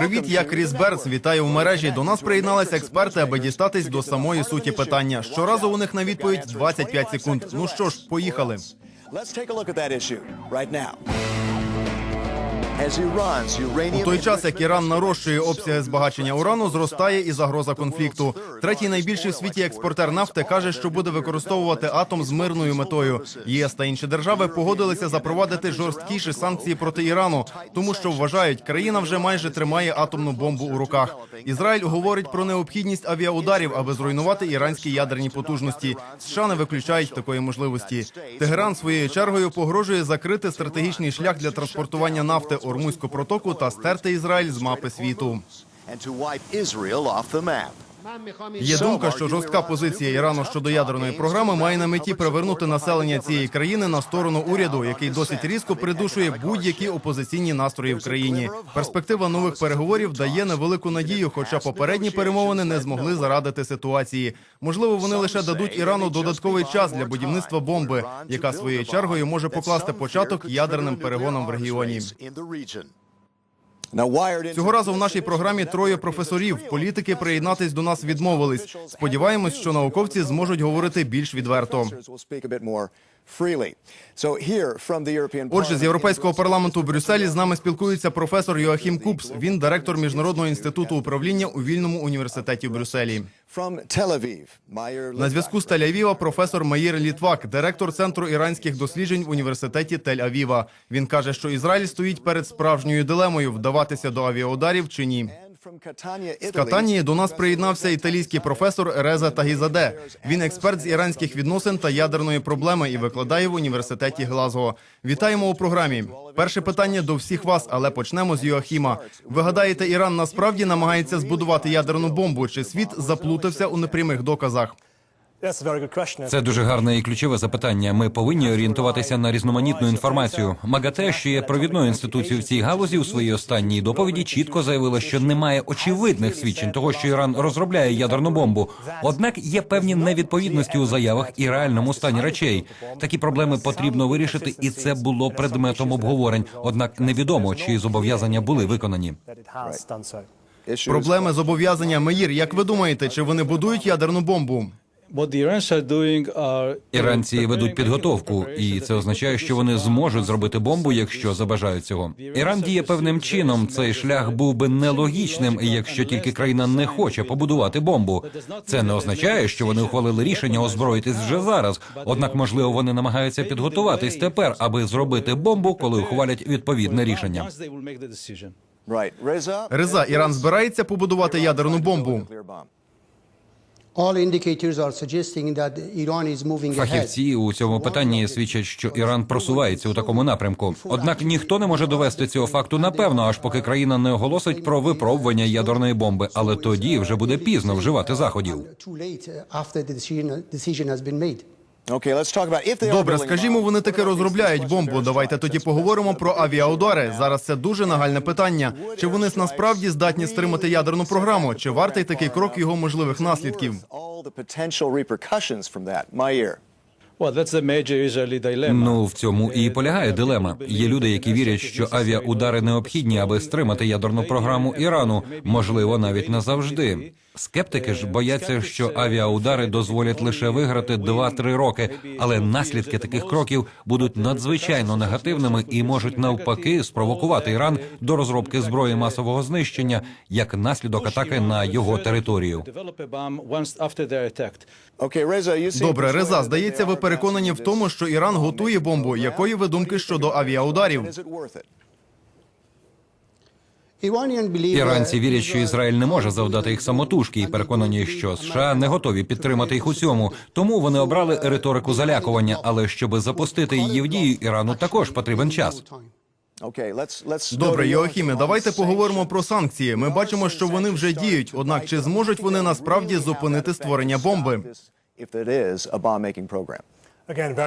Привіт, я Кріс Бернс. Вітаю в мережі. До нас приєдналися експерти, аби дістатись до самої суті питання. Щоразу у них на відповідь 25 секунд. Ну що ж, поїхали. Right now. У той час, як Іран нарощує обсяги збагачення урану, зростає і загроза конфлікту. Третій найбільший в світі експортер нафти каже, що буде використовувати атом з мирною метою. ЄС та інші держави погодилися запровадити жорсткіші санкції проти Ірану, тому що вважають, країна вже майже тримає атомну бомбу у руках. Ізраїль говорить про необхідність авіаударів, аби зруйнувати іранські ядерні потужності. США не виключають такої можливості. Тегеран своєю чергою погрожує закрити стратегічний шлях для транспортування нафти Ормузьку протоку та стерти Ізраїль з мапи світу. Є думка, що жорстка позиція Ірану щодо ядерної програми має на меті привернути населення цієї країни на сторону уряду, який досить різко придушує будь-які опозиційні настрої в країні. Перспектива нових переговорів дає невелику надію, хоча попередні перемовини не змогли зарадити ситуації. Можливо, вони лише дадуть Ірану додатковий час для будівництва бомби, яка своєю чергою може покласти початок ядерним перегонам в регіоні. Цього разу в нашій програмі троє професорів. Політики приєднатись до нас відмовились. Сподіваємось, що науковці зможуть говорити більш відверто. Отже, з європейського парламенту в Брюсселі з нами спілкується професор Йоахім Купс. Він директор міжнародного інституту управління у вільному університеті в Брюсселі. На зв'язку з Тель-Авіва професор Маїр Літвак, директор центру іранських досліджень в університеті Тель-Авіва. Він каже, що Ізраїль стоїть перед справжньою дилемою вдаватися до авіаударів чи ні. З Катанії до нас приєднався італійський професор Реза Тагізаде. Він експерт з іранських відносин та ядерної проблеми і викладає в університеті Глазго. Вітаємо у програмі. Перше питання до всіх вас, але почнемо з Йоахіма. Ви гадаєте, Іран насправді намагається збудувати ядерну бомбу? Чи світ заплутався у непрямих доказах? Це дуже гарне і ключове запитання. Ми повинні орієнтуватися на різноманітну інформацію. МАГАТЕ, що є провідною інституцією в цій галузі, у своїй останній доповіді чітко заявила, що немає очевидних свідчень того, що Іран розробляє ядерну бомбу. Однак є певні невідповідності у заявах і реальному стані речей. Такі проблеми потрібно вирішити, і це було предметом обговорень. Однак невідомо, чи зобов'язання були виконані. Проблеми зобов'язання Меїр. Як ви думаєте, чи вони будують ядерну бомбу? What the Iranians are doing are Іранці ведуть підготовку, і це означає, що вони зможуть зробити бомбу, якщо забажають цього. Іран діє певним чином. Цей шлях був би нелогічним, якщо тільки країна не хоче побудувати бомбу. Це не означає, що вони ухвалили рішення озброїтись вже зараз. Однак, можливо, вони намагаються підготуватись тепер, аби зробити бомбу, коли ухвалять відповідне рішення. once they will make the decision. Right. Reza? Реза, Іран збирається побудувати ядерну бомбу. Фахівці у цьому питанні свідчать, що Іран просувається у такому напрямку. Однак ніхто не може довести цього факту напевно, аж поки країна не оголосить про випробування ядерної бомби. Але тоді вже буде пізно вживати заходів. Добре, скажімо, вони таки розробляють бомбу. Давайте тоді поговоримо про авіаудари. Зараз це дуже нагальне питання. Чи вони насправді здатні стримати ядерну програму? Чи вартий такий крок його можливих наслідків? Ну в цьому і полягає дилема. Є люди, які вірять, що авіаудари необхідні, аби стримати ядерну програму Ірану, можливо, навіть назавжди. Скептики ж бояться, що авіаудари дозволять лише виграти 2-3 роки, але наслідки таких кроків будуть надзвичайно негативними і можуть навпаки спровокувати Іран до розробки зброї масового знищення як наслідок атаки на його територію. Добре, Реза, здається, ви переконані в тому, що Іран готує бомбу. Якої ви думки щодо авіаударів? Іранці вірять, що Ізраїль не може завдати їх самотужки, і переконані, що США не готові підтримати їх у цьому. Тому вони обрали риторику залякування. Але щоб запустити її в дію, Ірану також потрібен час. Добре, Йоахіме, давайте поговоримо про санкції. Ми бачимо, що вони вже діють. Однак чи зможуть вони насправді зупинити створення бомби?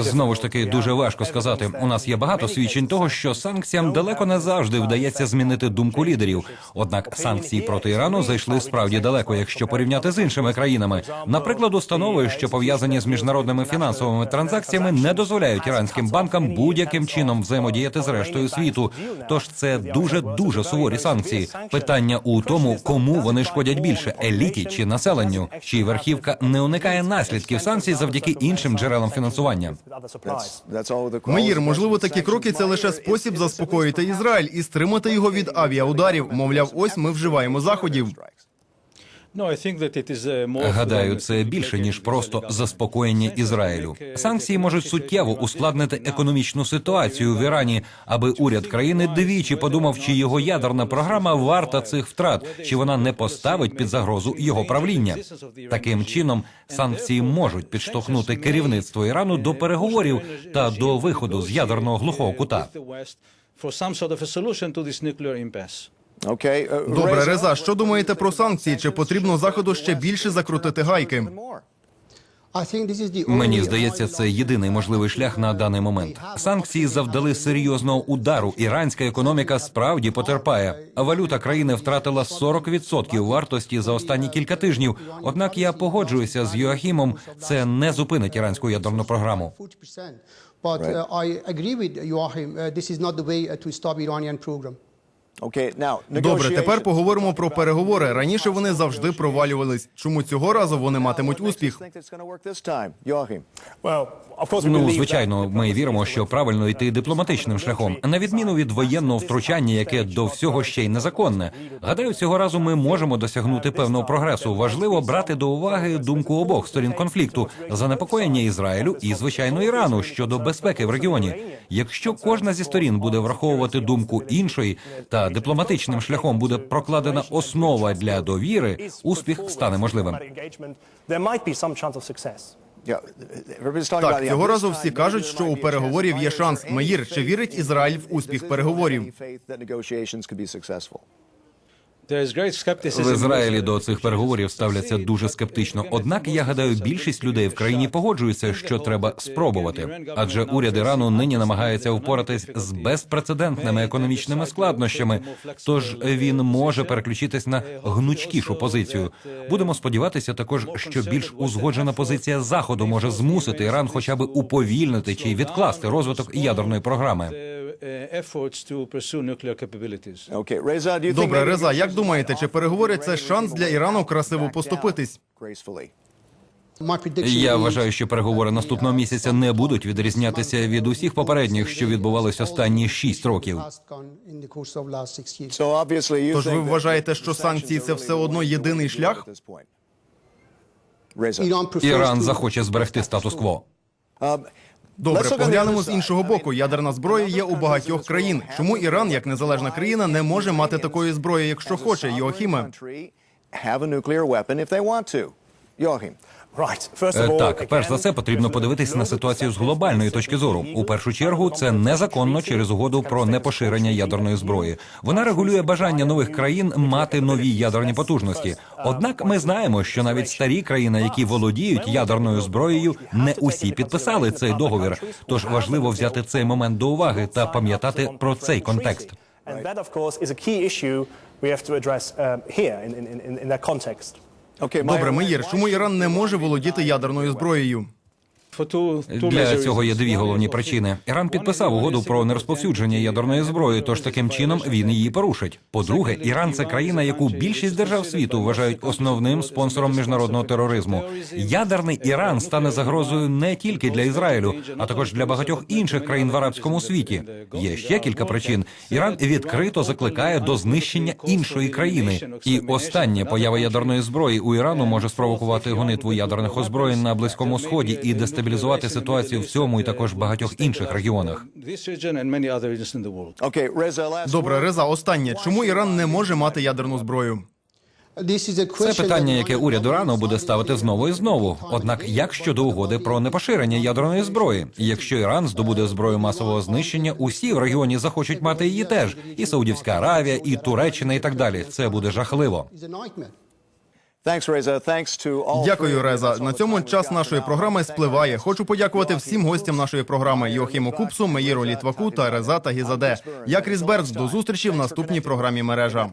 Знову ж таки, дуже важко сказати. У нас є багато свідчень того, що санкціям далеко не завжди вдається змінити думку лідерів. Однак санкції проти Ірану зайшли справді далеко, якщо порівняти з іншими країнами. Наприклад, установи, що пов'язані з міжнародними фінансовими транзакціями, не дозволяють іранським банкам будь-яким чином взаємодіяти з рештою світу. Тож це дуже дуже суворі санкції. Питання у тому, кому вони шкодять більше еліті чи населенню, чи верхівка не уникає наслідків санкцій завдяки іншим джерелам фінансування. All Маїр, можливо, такі кроки це лише спосіб заспокоїти Ізраїль і стримати його від авіаударів. Мовляв, ось ми вживаємо заходів. Гадаю, це більше ніж просто заспокоєння Ізраїлю. Санкції можуть суттєво ускладнити економічну ситуацію в Ірані, аби уряд країни двічі подумав, чи його ядерна програма варта цих втрат, чи вона не поставить під загрозу його правління. Таким чином, санкції можуть підштовхнути керівництво Ірану до переговорів та до виходу з ядерного глухого кута. Okay. uh, Добре, Реза, що думаєте про санкції? Чи потрібно заходу ще більше закрутити гайки? Мені здається, це єдиний можливий шлях на даний момент. Санкції завдали серйозного удару. Іранська економіка справді потерпає. А валюта країни втратила 40% вартості за останні кілька тижнів. Однак я погоджуюся з Йоахімом. Це не зупинить іранську ядерну програму. 40%. Добре, тепер поговоримо про переговори. Раніше вони завжди провалювались. Чому цього разу вони матимуть успіх? Ну, звичайно, ми віримо, що правильно йти дипломатичним шляхом, на відміну від воєнного втручання, яке до всього ще й незаконне. Гадаю, цього разу ми можемо досягнути певного прогресу. Важливо брати до уваги думку обох сторін конфлікту, занепокоєння Ізраїлю і звичайно Ірану щодо безпеки в регіоні. Якщо кожна зі сторін буде враховувати думку іншої, та дипломатичним шляхом буде прокладена основа для довіри, успіх стане можливим. Так, цього разу всі кажуть, що у переговорів є шанс. Маїр, чи вірить Ізраїль в успіх переговорів? В Ізраїлі до цих переговорів ставляться дуже скептично. Однак я гадаю, більшість людей в країні погоджуються, що треба спробувати. Адже уряд Ірану нині намагається впоратись з безпрецедентними економічними складнощами. Тож він може переключитись на гнучкішу позицію. Будемо сподіватися, також що більш узгоджена позиція заходу може змусити Іран, хоча б уповільнити чи відкласти розвиток ядерної програми. Think Добре, Реза, як думаєте, чи переговори це шанс для Ірану красиво поступитись? Я вважаю, що переговори наступного місяця не будуть відрізнятися від усіх попередніх, що відбувалися останні шість років. Тож ви вважаєте, що санкції це все одно єдиний шлях? Іран захоче зберегти статус-кво. Um, Добре, поглянемо з іншого боку. Ядерна зброя є у багатьох країн. Чому Іран, як незалежна країна, не може мати такої зброї, якщо хоче? Йоахіме? Е, Так, перш за все, потрібно подивитись на ситуацію з глобальної точки зору. У першу чергу, це незаконно через угоду про непоширення ядерної зброї. Вона регулює бажання нових країн мати нові ядерні потужності. Однак ми знаємо, що навіть старі країни, які володіють ядерною зброєю, не усі підписали цей договір. Тож важливо взяти цей момент до уваги та пам'ятати про цей контекст. And that, of course, is a key issue we have to address um, here in, in, in, in that context. Добре, Маїр, чому Іран не може володіти ядерною зброєю? Для цього є дві головні причини. Іран підписав угоду про нерозповсюдження ядерної зброї, тож таким чином він її порушить. По-друге, Іран це країна, яку більшість держав світу вважають основним спонсором міжнародного тероризму. Ядерний Іран стане загрозою не тільки для Ізраїлю, а також для багатьох інших країн в арабському світі. Є ще кілька причин. Іран відкрито закликає до знищення іншої країни. І остання поява ядерної зброї у Ірану може спровокувати гонитву ядерних озброєнь на близькому сході і дестабілізувати ситуацію в цьому і також багатьох інших регіонах. Добре. Реза, останнє. Чому Іран не може мати ядерну зброю? Це питання, яке уряд Ірану буде ставити знову і знову. Однак, як щодо угоди про непоширення ядерної зброї? Якщо Іран здобуде зброю масового знищення, усі в регіоні захочуть мати її теж, і Саудівська Аравія, і Туреччина, і так далі. Це буде жахливо. Дякую. Реза. На цьому час нашої програми спливає. Хочу подякувати всім гостям нашої програми Йохіму Купсу, Меїру Літваку та Реза Тагізаде. Я Кріс. До зустрічі в наступній програмі мережа.